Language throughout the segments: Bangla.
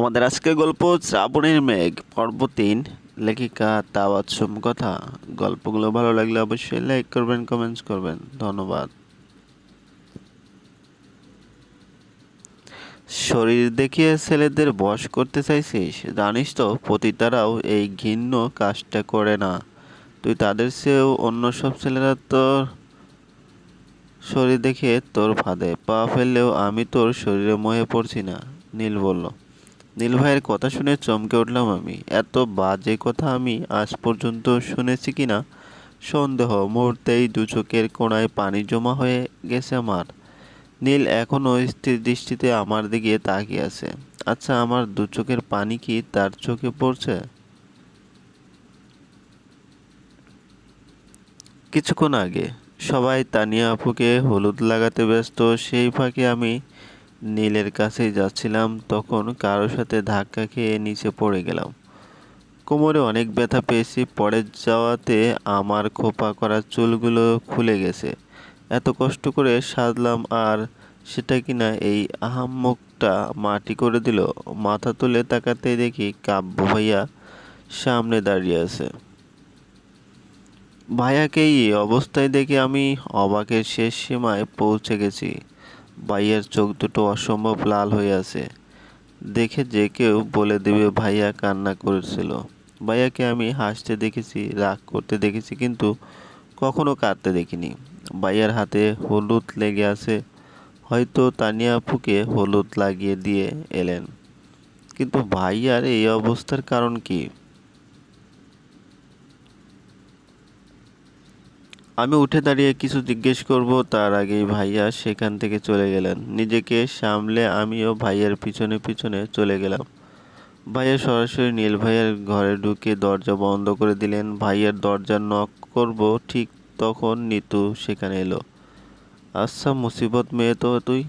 আমাদের আজকের গল্প শ্রাবণের মেঘ, পর্ব তিন, লেখিকা তাওয়াৎসম কথা। গল্পগুলো ভালো লাগলে অবশ্যই লাইক করবেন কমেন্টস করবেন। ধন্যবাদ। শরীর দেখিয়ে ছেলেদের বশ করতে চাইছিস? জানিস তো, পতিতারাও এই ঘিন্ন কাজটা করে না। তুই তাদের চেয়েও অন্য সব ছেলেরা তোর শরীর দেখে তোর ফাঁদে পা ফেললেও আমি তোর শরীরে মোহে পড়ছি না, নীল বলল। নীল ভাইয়ের কথা শুনে চমকে উঠলাম আমি। এত বাজে কথা আমি আজ পর্যন্ত শুনেছি কি না সন্দেহ, মুহূর্তেই দু চোখের কোণায় পানি জমা হয়ে গেছে আমার। নীল এখনও স্থির দৃষ্টিতে আমার দিকে তাকিয়ে আছে। আচ্ছা আমার দু চোখের পানি কি তার চোখে পড়ছে? কিছুক্ষণ আগে সবাই তানিয়া আপুকে হলুদ লাগাতে ব্যস্ত, সেই ফাঁকে আমি নীলের কাছেই যাচ্ছিলাম, তখন কারোর সাথে ধাক্কা খেয়ে নিচে পড়ে গেলাম। কোমরে অনেক ব্যথা পেয়েছি পড়ে যাওয়াতে আমার খোপা করা চুলগুলো খুলে গেছে। এত কষ্ট করে সাজলাম আর সেটা কিনা এই আহাম্মকটা মাটি করে দিল। মাথা তুলে তাকাতেই দেখি কাব্য ভাইয়া সামনে দাঁড়িয়ে আছে। ভাইয়াকে এই অবস্থায় দেখে আমি অবাকের শেষ সীমায় পৌঁছে গেছি। ভাইয়ার চোখ দুটো অসম্ভব লাল হয়ে আছে। দেখে যে কেউ বলে দেবে, ভাইয়া কান্না করেছিল। ভাইয়াকে আমি হাসতে দেখেছি, রাগ করতে দেখেছি, কিন্তু কখনো কাঁদতে দেখিনি। ভাইয়ার হাতে হলুদ লেগে আছে। হয়তো তানিয়া আপুকে হলুদ লাগিয়ে দিয়ে এলেন। কিন্তু ভাইয়ার এই অবস্থার কারণ কি? আমি উঠে দাঁড়িয়ে কিছু জিজ্ঞেস করব, তার আগেই ভাইয়া সেখান থেকে চলে গেলেন। নিজেকে সামলে আমিও ভাইয়ার পিছনে পিছনে চলে গেলাম। ভাইয়া সরাসরি নীল ভাইয়ের ঘরে ঢুকে দরজা বন্ধ করে দিলেন। ভাইয়ের দরজা নক করব, ঠিক তখন নিতু সেখানে এলো। আচ্ছা মুসিবত মেয়ে তো তুই,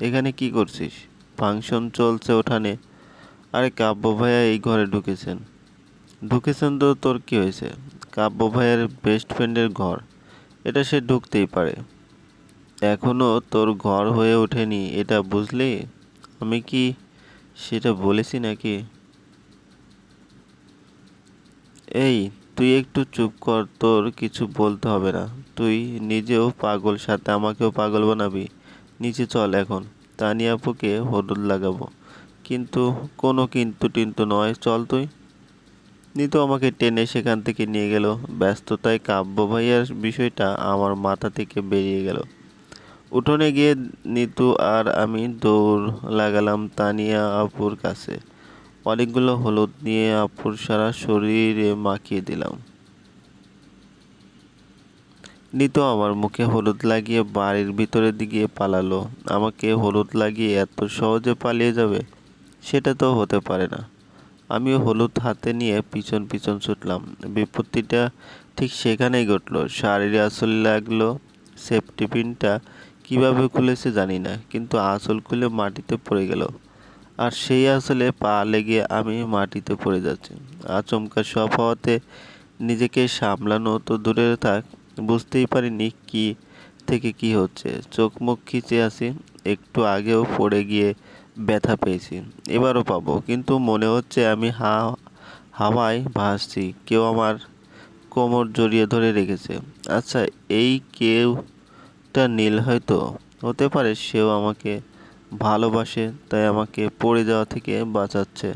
এখানে কি করছিস? ফাংশন চলছে ওঠানে। আরে কাব্য ভাইয়া এই ঘরে ঢুকেছেন। ঢুকেছেন তো তোর কি হয়েছে? কাব্য ভাইয়ের বেস্ট ফ্রেন্ডের ঘর। এটা সে ঢুকতেই পারে। এখনও তোর ঘর হয়ে ওঠেনি, এটা বুঝলি? আমি কি সেটা বলেছি নাকি? এই, তুই একটু চুপ কর, তোর কিছু বলতে হবে না। তুই নিজেও পাগল, সাথে আমাকেও পাগল বানাবি। নিচে চল এখন তানিয়া আপুকে হলুদ লাগাবো। কিন্তু কোনো কিন্তু টিন্তু নয়, চল তুই। নিতু আমাকে টেনে সেখান থেকে নিয়ে গেল। ব্যস্ততায় কাব্য ভাইয়ার বিষয়টা আমার মাথা থেকে বেরিয়ে গেল। উঠোনে গিয়ে নিতু আর আমি দৌড় লাগালাম তানিয়া আপুর কাছে। অনেকগুলো হলুদ নিয়ে আপুর সারা শরীরে মাখিয়ে দিলাম। নিতু আমার মুখে হলুদ লাগিয়ে বাড়ির ভিতরের দিকে পালালো। আমাকে হলুদ লাগিয়ে এত সহজে পালিয়ে যাবে, সেটা তো হতে পারে না। আমিও হলুদ হাতে নিয়ে পিছন পিছন ছুটলাম। বিপত্তিটা ঠিক সেখানেই ঘটলো। শাড়ির আসল লাগল সেফটি পিনটা কীভাবে খুলেছে জানি না, কিন্তু আসল খুলে মাটিতে পড়ে গেল। আর সেই আসলে পা লেগে আমি মাটিতে পড়ে যাচ্ছি। আচমকা সব হওয়াতে নিজেকে সামলানো তো দূরে থাক, বুঝতেই পারিনি কি থেকে কি হচ্ছে। চোখ মুখ খিচে আছি একটু আগেও পড়ে গিয়ে ব্যথা পেয়েছি। এবারও পাবো। কিন্তু মনে হচ্ছে আমি হা, হাওয়ায় ভাসছি। কেউ আমার কোমর জড়িয়ে ধরে রেখেছে। আচ্ছা এই কেউটা নীল হয়তো? হতে পারে সেও আমাকে ভালোবাসে, তাই আমাকে পড়ে যাওয়া থেকে বাঁচাচ্ছে।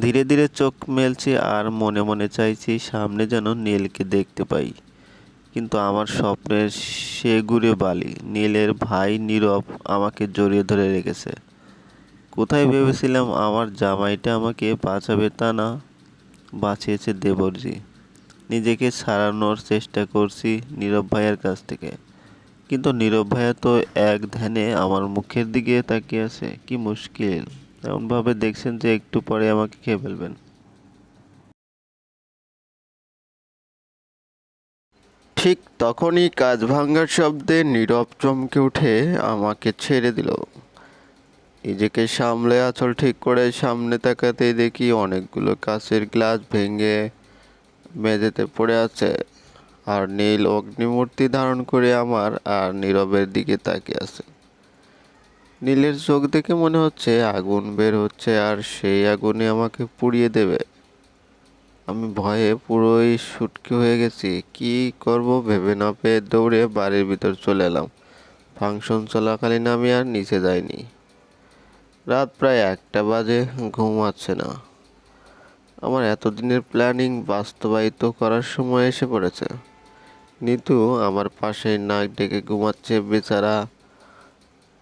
ধীরে ধীরে চোখ মেলছি আর মনে মনে চাইছি সামনে যেন নীলকে দেখতে পাই। কিন্তু আমার স্বপ্নের সে ঘুরে বালি, নীলের ভাই নীরব আমাকে জড়িয়ে ধরে রেখেছে। কোথায় ভেবেছিলাম আমার জামাইটা আমাকে বাঁচাবে তা না, বাঁচিয়েছে দেবরজি। নিজেকে ছাড়ানোর চেষ্টা করছি নীরব ভাইয়ের কাছ থেকে। কিন্তু নীরব ভাইয়া তো এক ধ্যানে আমার মুখের দিকে তাকিয়ে আছে, কি মুশকিল। এমনভাবে দেখছেন যে একটু পরে আমাকে খেয়ে ফেলবেন। ঠিক তখনই কাজ ভাঙার শব্দে নীরব চমকে উঠে আমাকে ছেড়ে দিল। নিজেকে সামলে আঁচল ঠিক করে সামনে তাকাতেই দেখি অনেকগুলো কাঁচের গ্লাস ভেঙে মেঝেতে পড়ে আছে। আর নীল অগ্নিমূর্তি ধারণ করে আমার আর নীরবের দিকে তাকিয়ে আছে। নীলের চোখ দেখে মনে হচ্ছে আগুন বের হচ্ছে আর সেই আগুনে আমাকে পুড়িয়ে দেবে। আমি ভয়ে পুরোই সুটকি হয়ে গেছি। কি করব ভেবে না পেয়ে দৌড়ে বাড়ির ভিতর চলে এলাম। ফাংশন চলাকালীন আমি আর নিচে যাইনি। রাত প্রায় একটা বাজে ঘুমাচ্ছে না। আমার এতদিনের প্ল্যানিং বাস্তবায়িত করার সময় এসে পড়েছে। নিতু আমার পাশে নাক ডেকে ঘুমাচ্ছে, বেচারা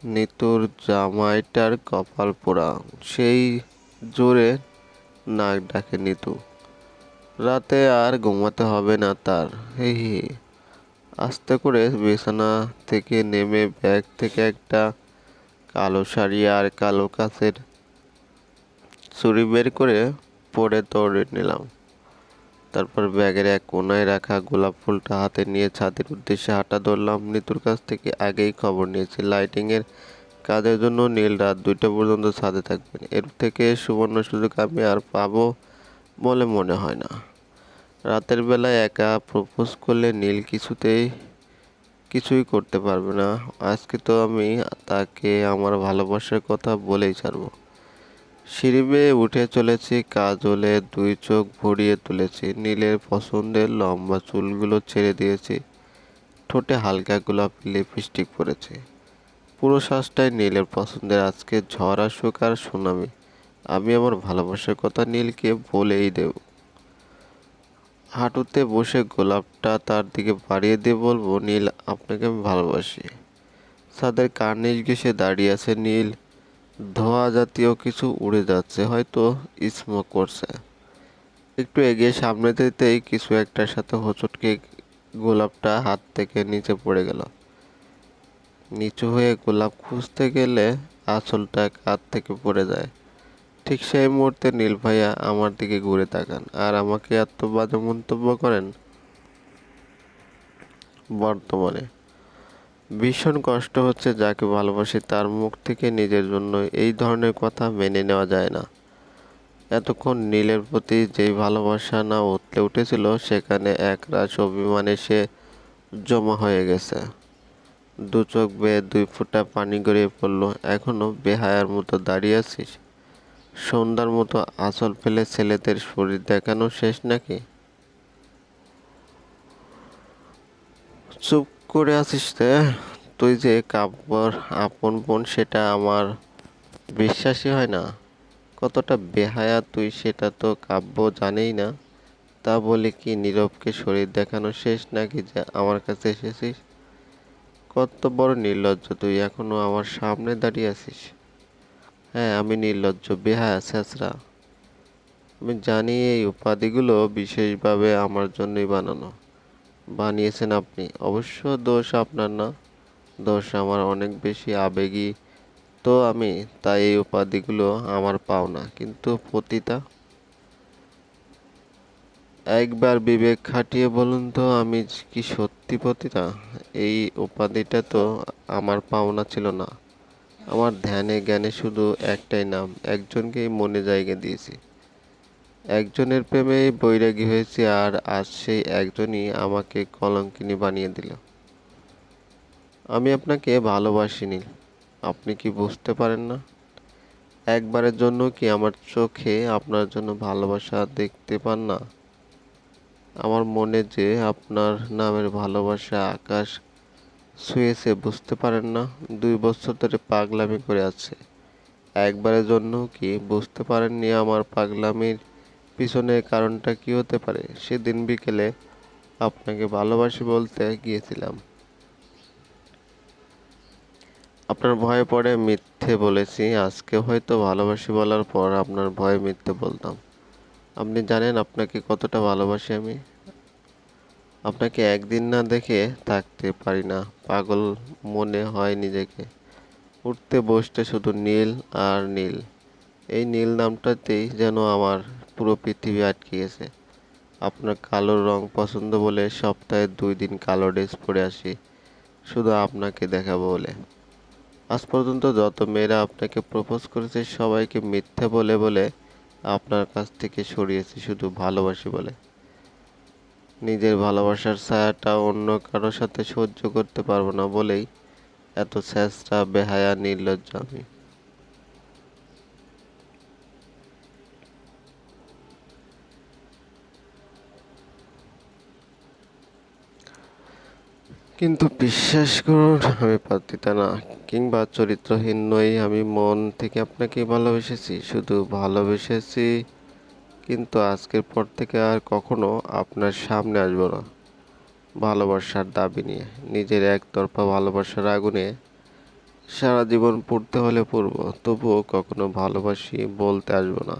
নিতুর জামাইটার কপাল পোড়া। সেই জোরে নাক ডাকে নিতু। রাতে আর ঘুমাতে হবে না তার। হে হে। আস্তে করে বিছানা থেকে নেমে ব্যাগ থেকে একটা কালো শাড়ি আর কালো কাচের ছুরি বের করে পরে দৌড়ে নিলাম। তারপর ব্যাগের এক কোনায় রাখা গোলাপ ফুলটা হাতে নিয়ে ছাদের উদ্দেশ্যে হাঁটা ধরলাম। নিতুর কাছ থেকে আগেই খবর নিয়েছি, লাইটিংয়ের কাজের জন্য নীল রাত দুইটা পর্যন্ত ছাদে থাকবেন। এর থেকে সুবর্ণ সুযোগ আমি আর পাবো বলে মনে হয় না। রাতের বেলায় একা প্রপোজ করলে নীল কিছুতেই কিছুই করতে পারবে না। আজকে তো আমি তাকে আমার ভালোবাসার কথা বলেই ছাড়বো। সিঁড়ি উঠে চলেছি, কাজলে দুই চোখ ভরিয়ে তুলেছি, নীলের পছন্দের লম্বা চুলগুলো ছেড়ে দিয়েছি, ঠোঁটে হালকা গোলাপি লিপস্টিক পরেছে। পুরো শ্বাসটাই নীলের পছন্দের, আজকে ঝড় আসুক আর সুনামি। আমি আমার ভালোবাসার কথা নীলকে বলেই দেব। হাঁটুতে বসে গোলাপটা তার দিকে বাড়িয়ে দিয়ে বলব, নীল, আপনাকে আমি ভালোবাসি। ছাদের কার্নিশ ঘেসে দাঁড়িয়ে আছে নীল। ধোয়া জাতীয় কিছু উড়ে যাচ্ছে, হয়তো স্মোক করছে। একটু এগিয়ে সামনে যেতেই কিছু একটার সাথে হোঁচটকে গোলাপটা হাত থেকে নিচে পড়ে গেল। নিচু হয়ে গোলাপ খুঁজতে গেলে আঁচলটা হাত থেকে পড়ে যায়। ঠিক সেই মুহূর্তে নীল ভাইয়া আমার দিকে ঘুরে তাকান, আর আমাকে এত বাজে মন্তব্য করেন বর্তমানে। ভীষণ কষ্ট হচ্ছে যাকে ভালোবাসি তার মুখ থেকে নিজের জন্য এই ধরনের কথা মেনে নেওয়া যায় না। এতক্ষণ নীলের প্রতি যেই ভালোবাসা না উতলে উঠেছিল, সেখানে এক রাশ অভিমান এসে জমা হয়ে গেছে। দু চোখ বেয়ে দুই ফোঁটা পানি গড়িয়ে পড়ল। এখনও বেহায়ার মতো দাঁড়িয়ে আছিস? সন্ধ্যার মতো আঁচল ফেলে ছেলেদের শরীর দেখানো শেষ নাকি? চুপ করে আছিস রে তুই যে কাব্যর আপন বোন, সেটা আমার বিশ্বাসই হয় না। কতটা বেহায়া তুই সেটা তো কাব্য জানেই না। তা বলে কি নীরবকে শরীর দেখানো শেষ নাকি যে আমার কাছে এসেছিস? কত বড় নির্লজ্জ তুই, এখনও আমার সামনে দাঁড়িয়ে আছিস। হ্যাঁ আমি নির্লজ্জ, বেহায়া ছেঁচড়া আমি জানি এই উপাধিগুলো বিশেষভাবে আমার জন্যই বানানো। বানিয়েছেন আপনি। অবশ্য দোষ আপনার না। দোষ আমার অনেক বেশি আবেগী। তো আমি তাই এই উপাধিগুলো আমার পাওনা কিন্তু পতিতা, একবার বিবেক খাটিয়ে বলুন তো, আমি কি সত্যি পতিতা? এই উপাধিটা তো আমার পাওনা ছিল না। আমার ধ্যানে জ্ঞানে শুধু একটাই নাম, একজনকেই মনে জায়গা দিয়েছি। একজনের প্রেমেই বৈরাগী হয়েছি আর আজ সেই একজনই আমাকে কলঙ্কিনী বানিয়ে দিল। আমি আপনাকে ভালোবাসিনি। আপনি কি বুঝতে পারেন না? একবারের জন্য কি আমার চোখে আপনার জন্য ভালোবাসা দেখতে পান না? আমার মনে যে আপনার নামের ভালোবাসা আকাশ ছুঁয়েছে বুঝতে পারেন না? দুই বছর ধরে পাগলামি করে আছে। একবারের জন্য কি বুঝতে পারেননি আমার পাগলামির পিছনে কারণটা কি হতে পারে, সেদিন বিকেলে আপনাকে ভালোবাসি বলতে গিয়েছিলাম। আপনার ভয়ে পড়ে মিথ্যে বলেছি, আজকে হয়তো ভালোবাসি বলার পর আপনার ভয়ে মিথ্যে বলতাম। আপনি জানেন আপনাকে কতটা ভালোবাসি আমি। আপনাকে একদিন না দেখে থাকতে পারি না, পাগল মনে হয় নিজেকে। উঠতে বসতে শুধু নীল আর নীল। এই নীল নামটাতেই যেন আমার পুরো পৃথিবী আটকে গেছে আপনার কালো রং পছন্দ বলে সপ্তাহে দুই দিন কালো ড্রেস পরে আসি। শুধু আপনাকে দেখাবো বলে। আজ পর্যন্ত যত মেয়েরা আপনাকে প্রপোজ করেছে, সবাইকে মিথ্যে বলে বলে আপনার কাছ থেকে সরিয়েছি শুধু ভালোবাসি বলে। নিজের ভালোবাসার ছায়াটা অন্য কারোর সাথে সহ্য করতে পারব না বলেই এত চেষ্টা বেহায়া, নির্লজ্জ আমি। কিন্তু বিশ্বাস করুন, আমি পাত্রিতা না, কিংবা চরিত্রহীন নই, আমি মন থেকে আপনাকে ভালোবেসেছি, শুধু ভালোবেসেছি, কিন্তু আজকের পর থেকে আর কখনো আপনার সামনে আসব না। ভালোবাসার দাবি নিয়ে, নিজের একতরফা ভালোবাসার আগুনে, সারা জীবন পড়তে হলে পড়ব, তবুও কখনো ভালোবাসি বলতে আসব না।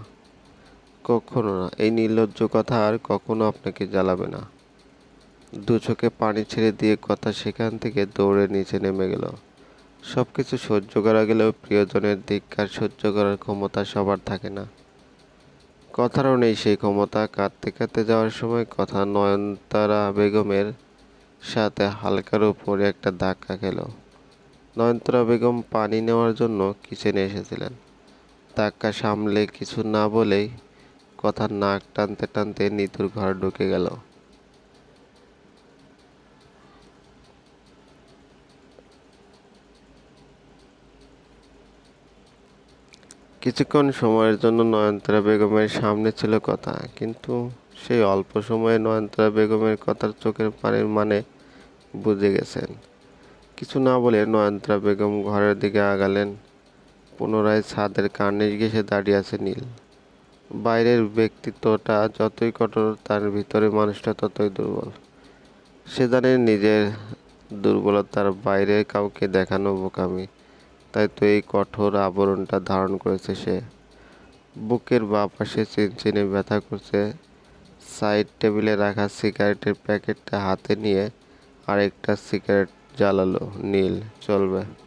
কখনো না, এই নির্লজ্জ কথা আর কখনো আপনাকে জ্বালাবে না। দু চোখে পানি ছেড়ে দিয়ে কথা সেখান থেকে দৌড়ে নিচে নেমে গেল। সব কিছু সহ্য করা গেলেও প্রিয়জনের ধিক্কার সহ্য করার ক্ষমতা সবার থাকে না। কথারও নেই সেই ক্ষমতা। কাঁদতে কাঁদতে যাওয়ার সময় কথা নয়নতারা বেগমের সাথে হালকার উপরে একটা ধাক্কা খেল। নয়নতারা বেগম পানি নেওয়ার জন্য কিচেনে এসেছিলেন। ধাক্কা সামলে কিছু না বলেই কথা নাক টানতে টানতে নিতুর ঘর ঢুকে গেল। কিছুক্ষণ সময়ের জন্য নয়নতারা বেগমের সামনে ছিল কথা, কিন্তু সেই অল্প সময়ে নয়নতারা বেগমের কথার চোখের পানির মানে বুঝে গেছেন। কিছু না বলে নয়নতারা বেগম ঘরের দিকে আগালেন। পুনরায় ছাদের কার্নিশ ঘেসে দাঁড়িয়ে আছে নীল। বাইরের ব্যক্তিত্বটা যতই কঠোর, তার ভিতরে মানুষটা ততই দুর্বল। সে জানে নিজের দুর্বলতার বাইরে কাউকে দেখানো বোকামি। তাই তো এই কঠোর আবরণটা ধারণ করেছে সে। বুকের বাঁ পাশে চিনচিনে ব্যথা করছে। সাইড টেবিলে রাখা সিগারেটের প্যাকেটটা হাতে নিয়ে আরেকটা সিগারেট জ্বালালো। নীল, চলবে।